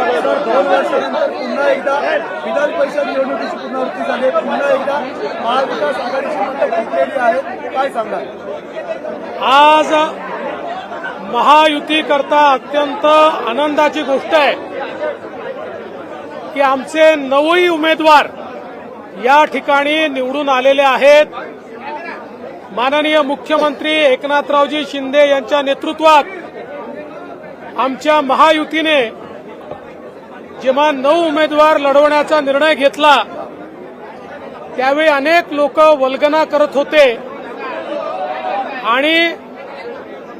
दोन वर्षानंतर पुन्हा एकदा विधान परिषद निवडणुकीची पुनरावृत्ती झाली आहे. पुन्हा एकदा महाविकास आघाडीची मतं घेतलेली आहेत. काय सांगणार आज महायुती करता अत्यंत आनंदाची गोष्ट आहे की आमचे नऊही उमेदवार या ठिकाणी निवडून आलेले आहेत. माननीय मुख्यमंत्री एकनाथरावजी शिंदे यांच्या नेतृत्वात आमच्या महायुतीने जेव्हा नऊ उमेदवार लढवण्याचा निर्णय घेतला त्यावेळी अनेक लोक वल्गना करत होते. आणि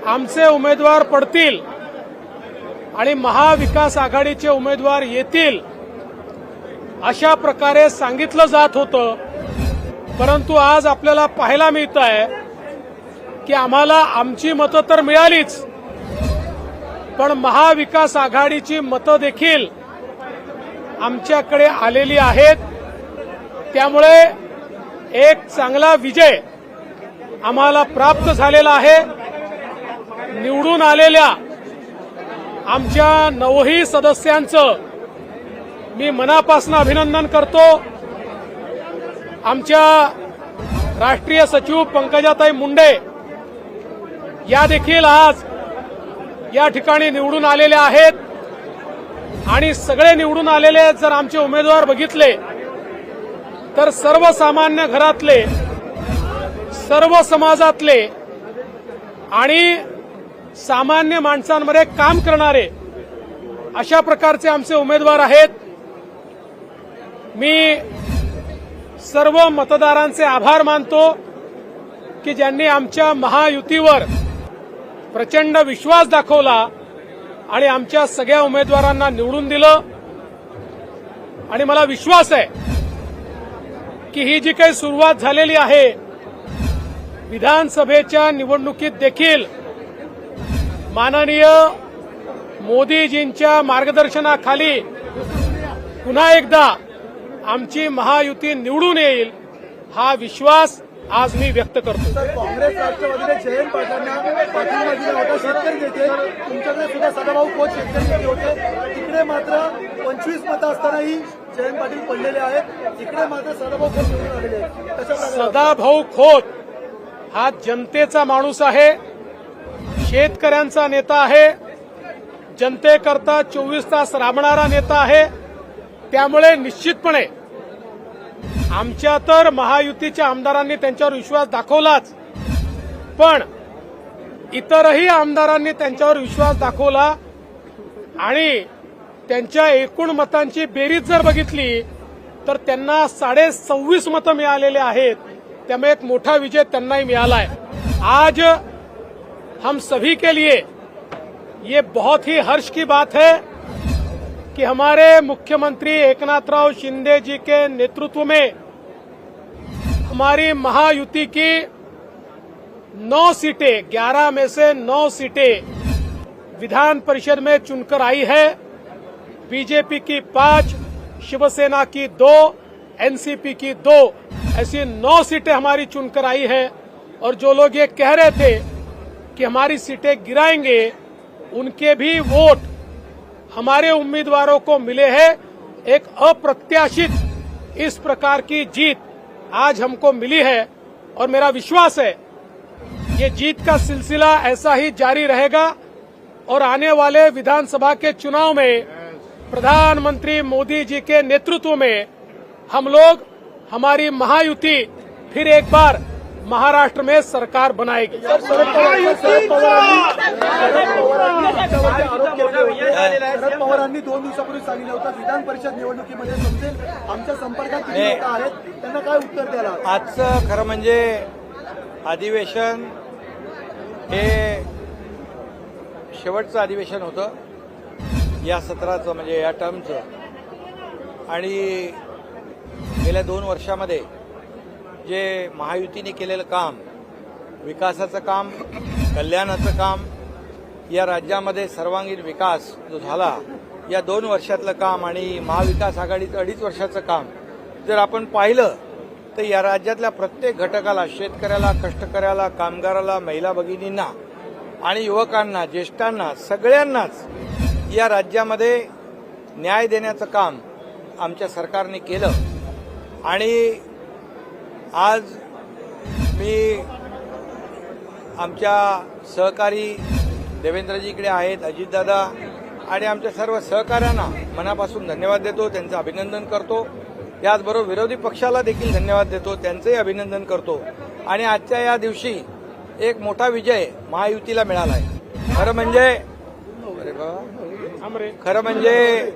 आमचे उमेदवार पडतील आणि महाविकास आघाडीचे उमेदवार येतील अशा प्रकारे सांगितलं जात होतं. परंतु आज आपल्याला पाहायला मिळत आहे की आम्हाला आमची मतं तर मिळालीच पण महाविकास आघाडीची मतं देखील आमच्याकडे आलेली आहेत. त्यामुळे एक चांगला विजय आम्हाला प्राप्त झालेला आहे. निवडून आलेल्या आमच्या नवही सदस्यांचं मी मनापासून अभिनंदन करतो. आमच्या राष्ट्रीय सचिव पंकजाताई मुंडे या देखील आज या ठिकाणी निवडून आलेल्या आहेत. आणि सगळे निवडून आलेले जर आमचे उमेदवार बघितले तर सर्वसामान्य घरातले सर्व समाजातले आणि सामान्य माणसांमध्ये काम करणारे अशा प्रकारचे आमचे उमेदवार आहेत. मी सर्व मतदारांचे आभार मानतो की ज्यांनी आमच्या महायुतीवर प्रचंड विश्वास दाखवला आणि आमच्या सगळ्या उमेदवारांना निवडून दिलं. आणि मला विश्वास आहे की ही जी काही सुरुवात झालेली आहे विधानसभेच्या निवडणुकीत देखील माननीय मोदीजींच्या मार्गदर्शनाखाली पुन्हा एकदा आमची महायुती निवडून येईल हा विश्वास आज मी व्यक्त करतो काँग्रेस राष्ट्रवादीने जयंत पाटलांना पाठिंबा दिला होता शेतकरी नेते. तुमच्याकडे सुद्धा सदाभाऊ खोत शेतकरी नेते होते. तिकडे मात्र पंचवीस मतं असतानाही जयंत पाटील पडलेले आहेत. इकडे मात्र सदाभाऊ खोत निवडून आलेले आहेत. सदाभाऊ खोत हा जनतेचा माणूस आहे शेतकऱ्यांचा नेता आहे जनतेकरता चोवीस तास राबणारा नेता आहे. त्यामुळे निश्चितपणे आमच्या तर महायुतीच्या आमदारांनी त्यांच्यावर विश्वास दाखवलाच. पण इतरही आमदारांनी त्यांच्यावर विश्वास दाखवला आणि त्यांच्या एकूण मतांची बेरीज जर बघितली तर त्यांना साडे सव्वीस मतं मिळालेले आहेत. त्यामुळे एक मोठा विजय त्यांनाही मिळाला आहे आज हम सभी के लिए ये बहुत ही हर्ष की बात है. कि हमारे मुख्यमंत्री एकनाथराव शिंदे जी के नेतृत्व में हमारी महायुति की नौ सीटें, ग्यारह में से नौ सीटें विधान परिषद में चुनकर आई है। बीजेपी की पाँच, शिवसेना की दो, एनसीपी की दो, ऐसी नौ सीटें हमारी चुनकर आई है। और जो लोग ये कह रहे थे कि हमारी सीटें गिराएँगे, उनके भी वोट हमारे उम्मीदवारों को मिले हैं एक अप्रत्याशित इस प्रकार की जीत आज हमको मिली है और मेरा विश्वास है ये जीत का सिलसिला ऐसा ही जारी रहेगा और आने वाले विधानसभा के चुनाव में प्रधानमंत्री मोदी जी के नेतृत्व में हम लोग हमारी महायुति फिर एक बार महाराष्ट्र में सरकार बनाएगी। शरद पवार- शरद पवारांनी दोन दिवसापूर्वी सांगितलं होतं विधान परिषद निवडणुकीमध्ये समजेल. आमच्या संपर्कात किती. लोक आहेत? त्यांना काय उत्तर द्यायला आजचं खरं म्हणजे अधिवेशन हे शेवटचं अधिवेशन होतं. या सत्राचं म्हणजे या टर्मचं आणि गेल्या दोन वर्षामध्ये जे महायुतीने केलेलं काम विकासाचं काम कल्याणाचं काम या राज्यामध्ये सर्वांगीण विकास जो झाला या दोन वर्षातलं काम आणि महाविकास आघाडीचं अडीच वर्षाचं काम जर आपण पाहिलं तर या राज्यातल्या प्रत्येक घटकाला शेतकऱ्याला कष्टकऱ्याला कामगाराला महिला भगिनींना आणि युवकांना ज्येष्ठांना सगळ्यांनाच या राज्यामध्ये न्याय देण्याचं काम आमच्या सरकारने केलं. आणि आज मी आमच्या सहकारी देवेंद्रजी इकडे आहेत अजितदादा आणि आमच्या सर्व सहकाऱ्यांना मनापासून धन्यवाद देतो त्यांचं अभिनंदन करतो. त्याचबरोबर विरोधी पक्षाला देखील धन्यवाद देतो त्यांचंही अभिनंदन करतो. आणि आजच्या या दिवशी एक मोठा विजय महायुतीला मिळाला आहे. खरं म्हणजे अरे बाबा खरं म्हणजे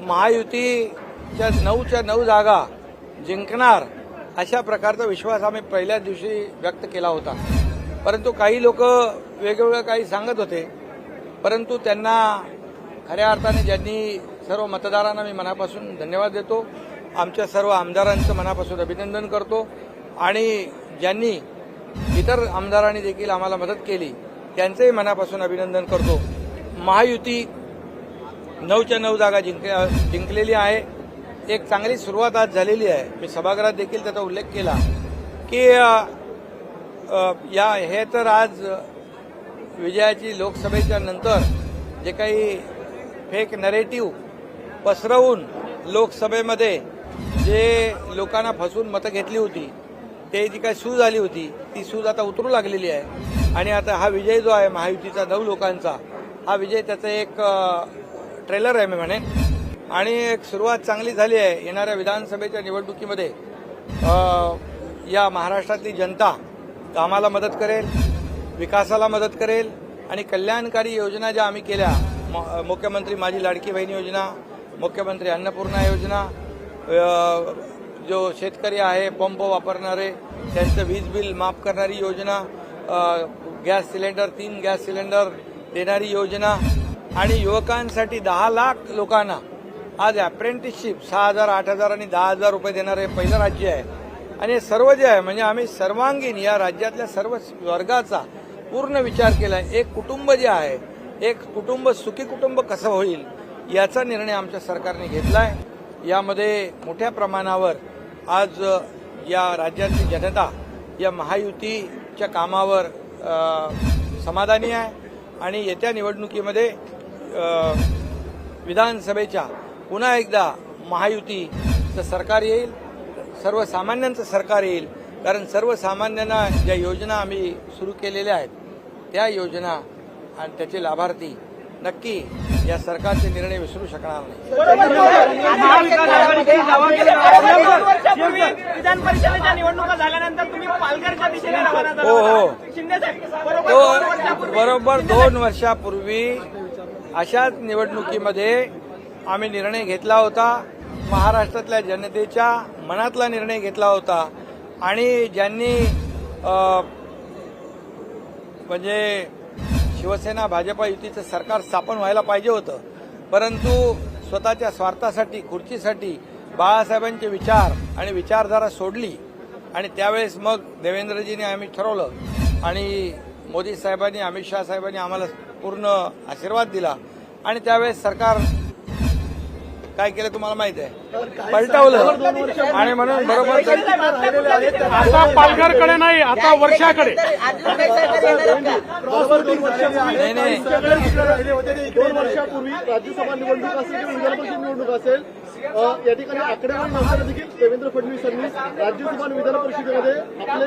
महायुतीच्या नऊच्या नऊ जागा जिंकणार अशा प्रकारचा विश्वास आम्ही पहिल्याच दिवशी व्यक्त केला होता. परंतु काही लोक वेगवेगळं काही सांगत होते. परंतु त्यांना खऱ्या अर्थाने ज्यांनी सर्व मतदारांना मी मनापासून धन्यवाद देतो. आमच्या सर्व आमदारांचं मनापासून अभिनंदन करतो. आणि ज्यांनी इतर आमदारांनी देखील आम्हाला मदत केली त्यांचंही मनापासून अभिनंदन करतो. महायुती नऊच्या नऊ जागा जिंक जिंकलेली आहे. एक चांगली सुरुवात आज झालेली आहे. मी सभागृहात देखील त्याचा उल्लेख केला की या हे तर आज विजयाची लोकसभेच्या नंतर जे काही फेक नरेटिव्ह पसरवून लोकसभेमध्ये जे लोकांना फसवून मतं घेतली होती ते जी काही सूज आली होती ती सूज आता उतरू लागलेली आहे. आणि आता हा विजय जो आहे महायुतीचा नऊ लोकांचा हा विजय त्याचा एक ट्रेलर आहे मी म्हणेन आणि एक सुरुवात चांगली झाली आहे येणाऱ्या विधानसभेच्या निवडणुकीमध्ये या महाराष्ट्रातली जनता कामाला मदत करेल विकासाला मदत करेल आणि कल्याणकारी योजना ज्या आम्ही केल्या म- मुख्यमंत्री माझी लाडकी बहीण योजना मुख्यमंत्री अन्नपूर्णा योजना जो शेतकरी आहे पंप वापरणारे त्यांचं वीज बिल माफ करणारी योजना गॅस सिलेंडर तीन गॅस सिलेंडर देणारी योजना आणि युवकांसाठी दहा लाख लोकांना आज अप्रेंटिसशिप सहा हजार आठ हजार आणि दहा हजार रुपये देणारे पहिलं राज्य आहे. आणि सर्व जे आहे म्हणजे आम्ही सर्वांगीण या राज्यातल्या सर्व वर्गाचा पूर्ण विचार केला. आहे एक कुटुंब जे आहे एक कुटुंब सुखी कुटुंब कसं होईल याचा निर्णय आमच्या सरकारने घेतला आहे यामध्ये मोठ्या प्रमाणावर आज या राज्यातली जनता या महायुतीच्या कामावर समाधानी आहे. आणि येत्या निवडणुकीमध्ये विधानसभेच्या पुन्हा एकदा महायुतीचं सरकार येईल. सर्वसामान्यांचं सरकार येईल. कारण सर्वसामान्यांना ज्या योजना आम्ही सुरू केलेल्या आहेत त्या योजना आणि त्याचे लाभार्थी नक्की या सरकारचे निर्णय विसरू शकणार नाही. हो, हो. तो बरोबर दोन वर्षापूर्वी अशाच निवडणुकीमध्ये आम्ही निर्णय घेतला होता. महाराष्ट्रातल्या जनतेच्या मनातला निर्णय घेतला होता. आणि ज्यांनी म्हणजे शिवसेना भाजपा युतीचं सरकार स्थापन व्हायला पाहिजे होतं. परंतु स्वतःच्या स्वार्थासाठी खुर्चीसाठी बाळासाहेबांचे विचार आणि विचारधारा सोडली. आणि त्यावेळेस मग देवेंद्रजीने आम्ही ठरवलं आणि मोदी साहेबांनी अमित शहा साहेबांनी आम्हाला पूर्ण आशीर्वाद दिला. आणि त्यावेळेस सरकार काय केलं तुम्हाला माहीत आहे? पलटवलं. आणि म्हणून बरोबर आता पालघरकडे नाही आता वर्षाकडे. नाही, दोन वर्षापूर्वी राज्यसभा निवडणूक असेल किंवा विधान परिषद निवडणूक असेल या ठिकाणी आकडेवारी नसताना देखील देवेंद्र फडणवीसांनी राज्यसभा आणि विधान परिषदेमध्ये आपले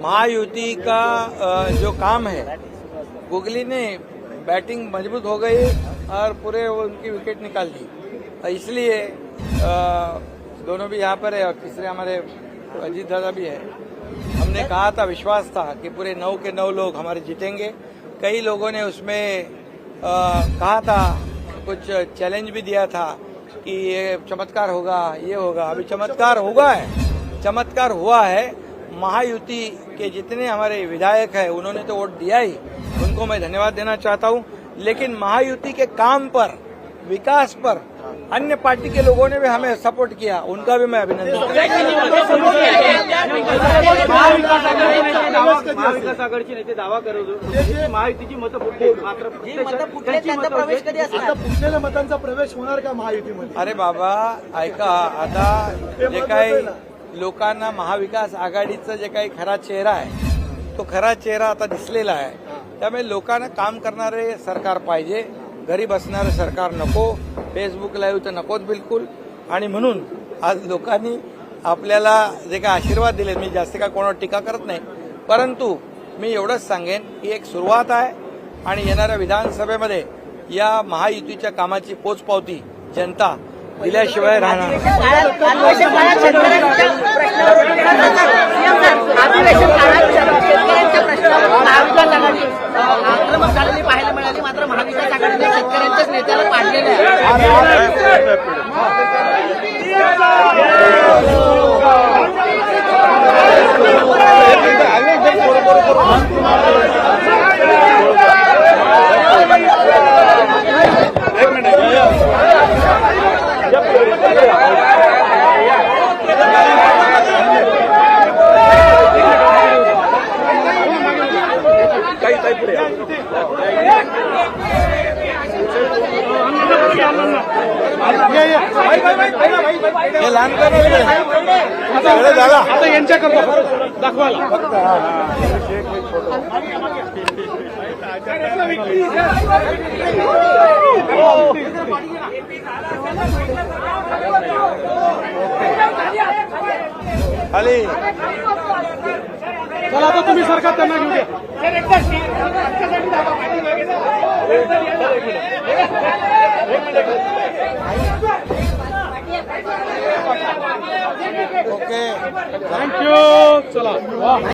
महायुति का जो काम है गुगली ने बैटिंग मजबूत हो गई और पूरे वो उनकी विकेट निकाल दी। इसलिए दोनों भी यहाँ पर है और तीसरे हमारे अजीत दादा भी है। हमने कहा था विश्वास था कि पूरे नौ के नौ लोग हमारे जीतेंगे। कई लोगों ने उसमें अ, कहा था कुछ चैलेंज भी दिया था कि ये चमत्कार होगा ये होगा। अभी चमत्कार होगा है चमत्कार हुआ है। महायुति के जितने हमारे विधायक हैं उन्होंने तो वोट दिया ही। उनको मैं धन्यवाद देना चाहता हूँ। लेकिन महायुति के काम पर विकास पर अन्य पार्टी के लोगों ने भी हमें सपोर्ट किया। उनका भी मैं अभिनंदन करता. महाविकास आघाडीचे नेते दावा करत होते. महायुतीची मतं फुटली. मात्र फुटलेल्या मतांचा प्रवेश होणार का महायुतीमध्ये? अरे बाबा ऐका आता जे काही लोकांना महाविकास आघाडीचा जे काही खरा चेहरा आहे तो खरा चेहरा आता दिसलेला आहे. त्यामुळे लोकांना काम करणारे सरकार पाहिजे. घरी बसणारं सरकार नको. फेसबुक लाईव्ह तर नकोच बिलकुल. आणि म्हणून आज लोकांनी आपल्याला जे काय आशीर्वाद दिले मी जास्त काय कोणावर टीका करत नाही. परंतु मी एवढंच सांगेन की एक सुरुवात आहे. आणि येणाऱ्या विधानसभेमध्ये या महायुतीच्या कामाची पोचपावती जनता दिल्याशिवाय राहणार महाविकास आघाडी आक्रमक झालेली पाहायला मिळाली मात्र महाविकास आघाडीने शेतकऱ्यांच्याच नेत्याला पाडलेलं आहे हे लहान करा झाला आता यांच्याकरता दाखवायला. खाली. चला आता तुम्ही सरकार त्यांना घेऊ द्या ओके थँक्यू चला.